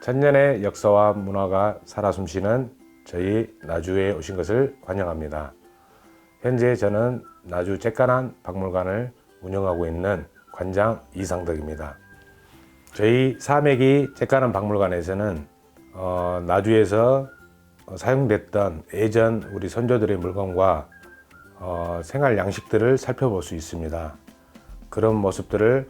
천년의 역사와 문화가 살아 숨쉬는 저희 나주에 오신 것을 환영합니다. 현재 저는 나주 잭가난 박물관을 운영하고 있는 관장 이상덕입니다. 저희 사맥이 잭가난 박물관에서는 어, 나주에서 사용됐던 예전 우리 선조들의 물건과 어, 생활 양식들을 살펴볼 수 있습니다. 그런 모습들을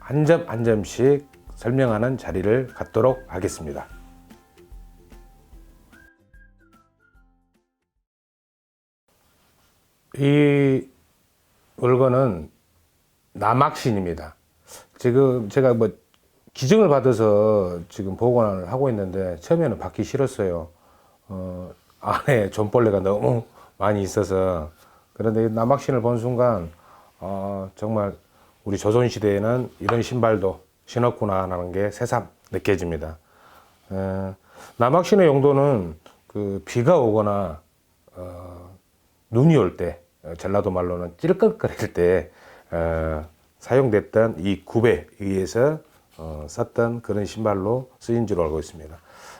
한 점 한 점씩 설명하는 자리를 갖도록 하겠습니다. 이 물건은 남학신입니다. 지금 제가 뭐 기증을 받아서 지금 보관을 하고 있는데 처음에는 받기 싫었어요. 어, 안에 존벌레가 너무 많이 있어서 그런데 이 남학신을 본 순간 어, 정말 우리 조선 시대에는 이런 신발도 신었구나 하는 게 새삼 느껴집니다. 에, 남학신의 용도는 그 비가 오거나 어, 눈이 올 때, 어, 전라도 말로는 찔끔거릴 때 어, 사용됐던 이 굽에 의해서 어, 썼던 그런 신발로 쓰인 줄로 알고 있습니다.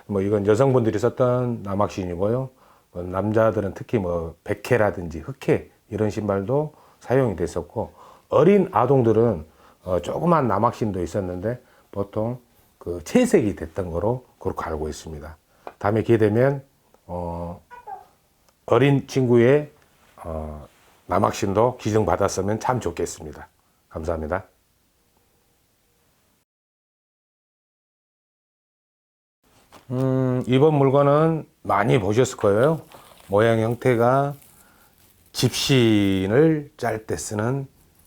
뭐 이건 여성분들이 썼던 남학신이고요. 뭐 남자들은 특히 뭐 백해라든지 흑해 이런 신발도 사용이 됐었고 어린 아동들은 어, 조그만 남학신도 있었는데 보통 그 채색이 됐던 거로 그렇게 알고 있습니다. 다음에 기회 되면 어, 어린 친구의 어, 남학신도 기증 받았으면 참 좋겠습니다. 감사합니다. 음, 이번 물건은 많이 보셨을 거예요. 모양 형태가 집신을 짤 때 쓰는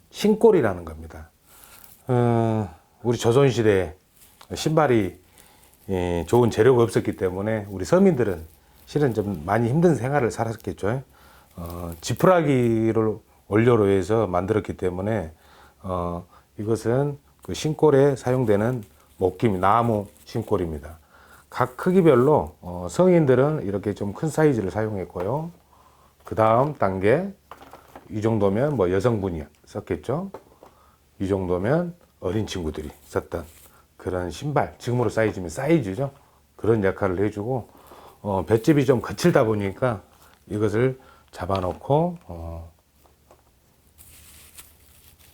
신골이라는 겁니다. 어, 우리 조선시대에 신발이 예, 좋은 재료가 없었기 때문에 우리 서민들은 실은 좀 많이 힘든 생활을 살았겠죠. 어, 지푸라기를 원료로 해서 만들었기 때문에 어, 이것은 그 신골에 사용되는 목김 나무 신골입니다. 각 크기별로 어, 성인들은 이렇게 좀 큰 사이즈를 사용했고요. 그 다음 단계 이 정도면 뭐 여성분이 썼겠죠. 이 정도면 어린 친구들이 썼던 그런 신발 지금으로 사이즈면 사이즈죠. 그런 역할을 해주고 어, 볏집이 좀 거칠다 보니까 이것을 잡아놓고 어,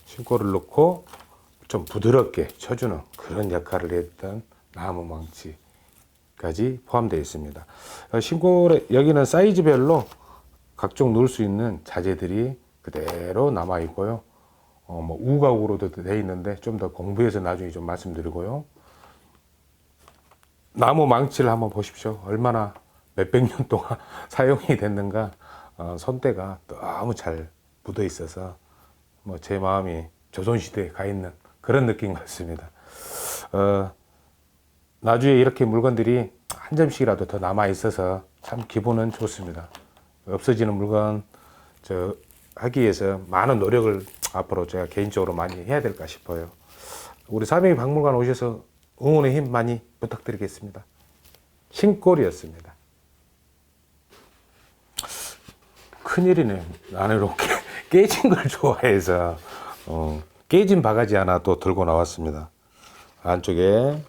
신고를 넣고 좀 부드럽게 쳐주는 그런 역할을 했던 나무 망치까지 포함되어 있습니다. 어, 신골에 여기는 사이즈별로 각종 넣을 수 있는 자재들이 그대로 남아 있고요. 어, 뭐 우각으로도 돼 있는데 좀 더 공부해서 나중에 좀 말씀드리고요. 나무 망치를 한번 보십시오. 얼마나 몇백 년 동안 사용이 됐는가. 어, 손때가 너무 잘 묻어 있어서 뭐 제 마음이 조선시대에 가 있는 그런 느낌 같습니다. 어, 나중에 이렇게 물건들이 한 점씩이라도 더 남아 있어서 참 기분은 좋습니다. 없어지는 물건 저 하기 위해서 많은 노력을 앞으로 제가 개인적으로 많이 해야 될까 싶어요. 우리 사명이 박물관 오셔서 응원의 힘 많이 부탁드리겠습니다. 신골이었습니다. 큰일이네. 이렇게 깨진 걸 좋아해서 어, 깨진 바가지 하나 또 들고 나왔습니다. 안쪽에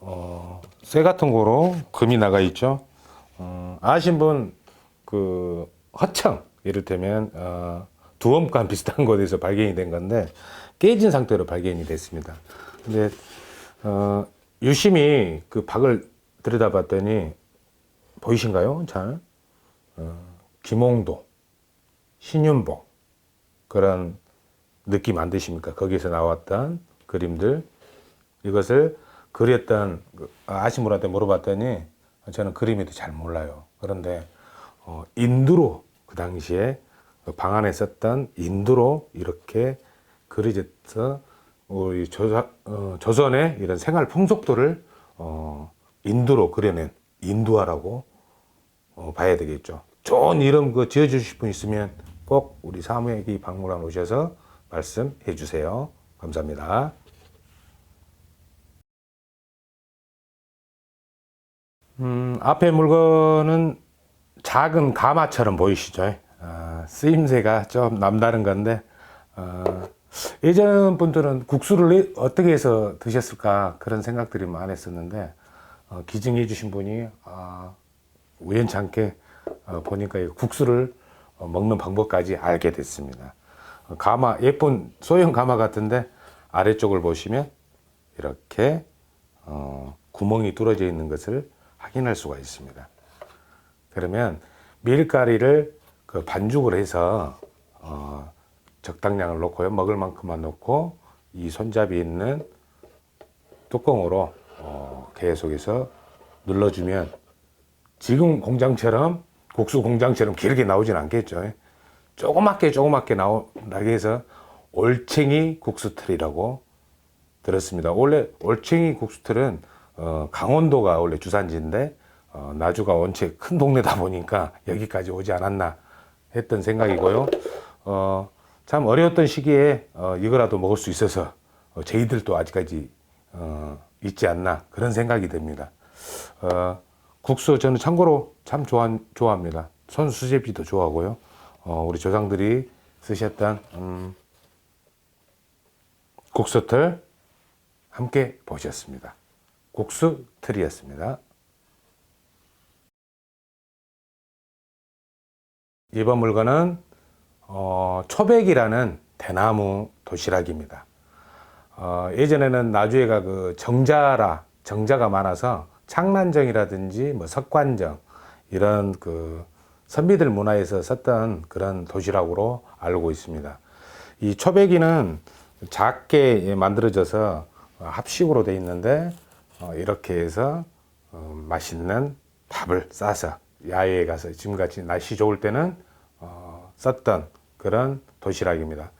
어, 쇠 같은 거로 금이 나가 있죠. 어, 아신 분 그 허청 이를테면 어, 두엄관 비슷한 곳에서 발견이 된 건데 깨진 상태로 발견이 됐습니다. 근데 어, 유심히 그 박을 들여다봤더니 보이신가요? 잘 어, 김홍도, 신윤봉 그런 느낌 안 드십니까? 거기서 나왔던 그림들 이것을 그렸던 그 아신 분한테 물어봤더니 저는 그림에도 잘 몰라요. 그런데 어, 인두로 그 당시에 그 방 안에 썼던 인두로 이렇게 그려져서 우리 조사, 어, 조선의 이런 생활 풍속도를 어, 인두로 그려낸 인두화라고 어, 봐야 되겠죠. 좋은 이름 그 지어주실 분 있으면 꼭 우리 사무엘기 박물관 오셔서 말씀해 주세요. 감사합니다. 음, 앞에 물건은 작은 가마처럼 보이시죠? 아, 쓰임새가 좀 남다른 건데, 어, 예전 분들은 국수를 어떻게 해서 드셨을까 그런 생각들이 많았었는데, 어, 기증해 주신 분이 아, 우연찮게 어, 보니까 이 국수를 어, 먹는 방법까지 알게 됐습니다. 어, 가마 예쁜 소형 가마 같은데 아래쪽을 보시면 이렇게 어, 구멍이 뚫어져 있는 것을 확인할 수가 있습니다. 그러면 밀가리를 그 반죽을 해서 어, 적당량을 넣고요. 먹을 만큼만 넣고 이 손잡이 있는 뚜껑으로 어, 계속해서 눌러주면 지금 공장처럼 국수 공장처럼 길게 나오진 않겠죠. 조그맣게 조그맣게 나오게 해서 올챙이 국수틀이라고 들었습니다. 원래 올챙이 국수틀은 어, 강원도가 원래 주산지인데 어, 나주가 원체 큰 동네다 보니까 여기까지 오지 않았나 했던 생각이고요. 어, 참 어려웠던 시기에 어, 이거라도 먹을 수 있어서 어, 저희들도 아직까지 어, 있지 않나 그런 생각이 듭니다. 어, 국수 저는 참고로 참 좋아, 좋아합니다. 손수제비도 좋아하고요. 어, 우리 조상들이 쓰셨던 음, 국수틀 함께 보셨습니다. 국수틀이었습니다. 이번 물건은 어, 초백이라는 대나무 도시락입니다. 어, 예전에는 나주에가 그 정자라 정자가 많아서 창란정이라든지 뭐 석관정 이런 그 선비들 문화에서 썼던 그런 도시락으로 알고 있습니다. 이 초배기는 작게 만들어져서 합식으로 되어 있는데 어, 이렇게 해서 어, 맛있는 밥을 싸서 야외에 가서 지금같이 날씨 좋을 때는 어, 썼던 그런 도시락입니다.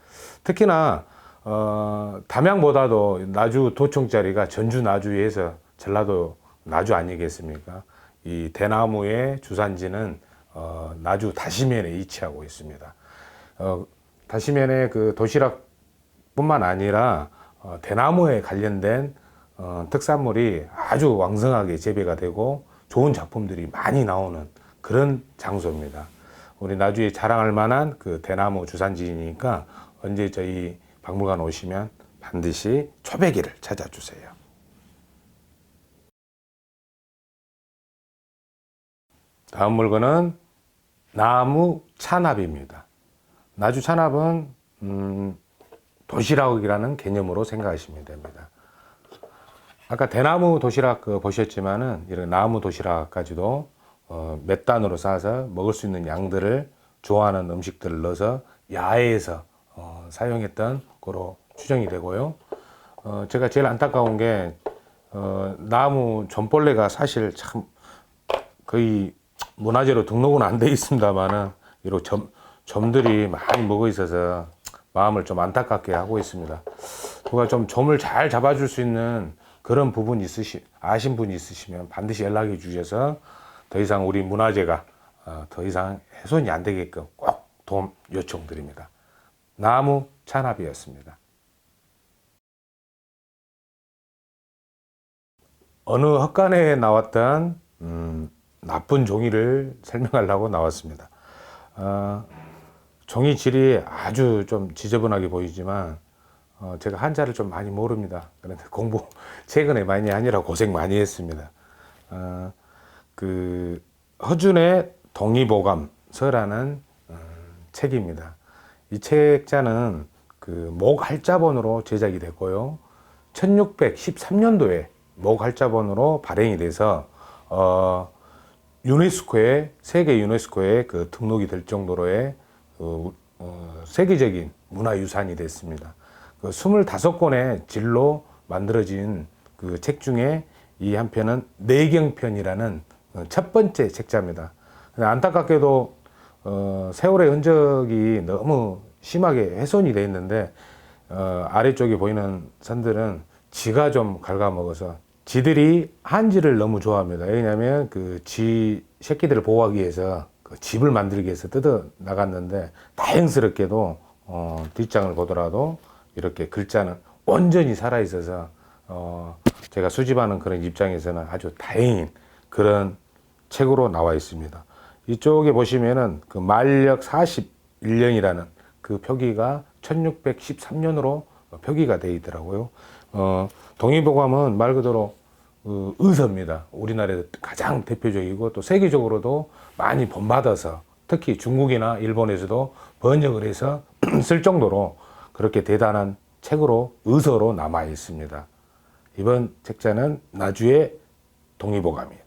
특히나 어, 담양보다도 나주 도청자리가 전주 나주에서 전라도 나주 아니겠습니까? 이 대나무의 주산지는 어, 나주 다시면에 위치하고 있습니다. 어, 다시면의 그 도시락뿐만 아니라 어, 대나무에 관련된 어, 특산물이 아주 왕성하게 재배가 되고 좋은 작품들이 많이 나오는 그런 장소입니다. 우리 나주에 자랑할 만한 그 대나무 주산지니까 언제 저희 박물관 오시면 반드시 초배기를 찾아주세요. 다음 물건은 나무 찬압입니다. 나주 찬압은 음, 도시락이라는 개념으로 생각하시면 됩니다. 아까 대나무 도시락 그 보셨지만은 이런 나무 도시락까지도 어, 몇 단으로 싸서 먹을 수 있는 양들을 좋아하는 음식들을 넣어서 야외에서 어, 사용했던 거로 추정이 되고요. 어, 제가 제일 안타까운 게 어, 나무 전벌레가 사실 참 거의 문화재로 등록은 안 돼 있습니다만은 이런 점 점들이 많이 먹어 있어서 마음을 좀 안타깝게 하고 있습니다. 누가 좀 점을 잘 잡아줄 수 있는 그런 부분 있으시 아신 분이 있으시면 반드시 연락해 주셔서 더 이상 우리 문화재가 어, 더 이상 훼손이 안 되게끔 꼭 도움 요청드립니다. 나무 찬압이었습니다. 어느 헛간에 나왔던 음, 나쁜 종이를 설명하려고 나왔습니다. 어, 종이 질이 아주 좀 지저분하게 보이지만 어, 제가 한자를 좀 많이 모릅니다. 그런데 공부 최근에 많이 하느라 고생 많이 했습니다. 어, 그 허준의 동의보감서라는 어, 책입니다. 이 책자는 그 목할자본으로 제작이 됐고요. 1613년도에 목할자본으로 발행이 돼서 어, 유네스코에 세계 유네스코에 그 등록이 될 정도로의 그, 어, 세계적인 문화유산이 됐습니다. 그 25권의 질로 만들어진 그 책 중에 이 한 편은 내경편이라는 어, 첫 번째 책자입니다. 안타깝게도 어, 세월의 흔적이 너무 심하게 훼손이 돼 있는데 어, 아래쪽에 보이는 산들은 지가 좀 갉아먹어서 지들이 한지를 너무 좋아합니다. 왜냐하면 그 지 새끼들을 보호하기 위해서 그 집을 만들기 위해서 뜯어 나갔는데 다행스럽게도 어, 뒷장을 보더라도 이렇게 글자는 온전히 살아 있어서 어, 제가 수집하는 그런 입장에서는 아주 다행인 그런 책으로 나와 있습니다. 이쪽에 보시면은 그 만력 41년이라는 그 표기가 1613년으로 표기가 되어 있더라고요. 어, 동의보감은 말 그대로 그 의서입니다. 우리나라에서 가장 대표적이고 또 세계적으로도 많이 본받아서 특히 중국이나 일본에서도 번역을 해서 쓸 정도로 그렇게 대단한 책으로 의서로 남아 있습니다. 이번 책자는 나주의 동의보감이에요.